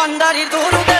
ভান্ডারির দরুদে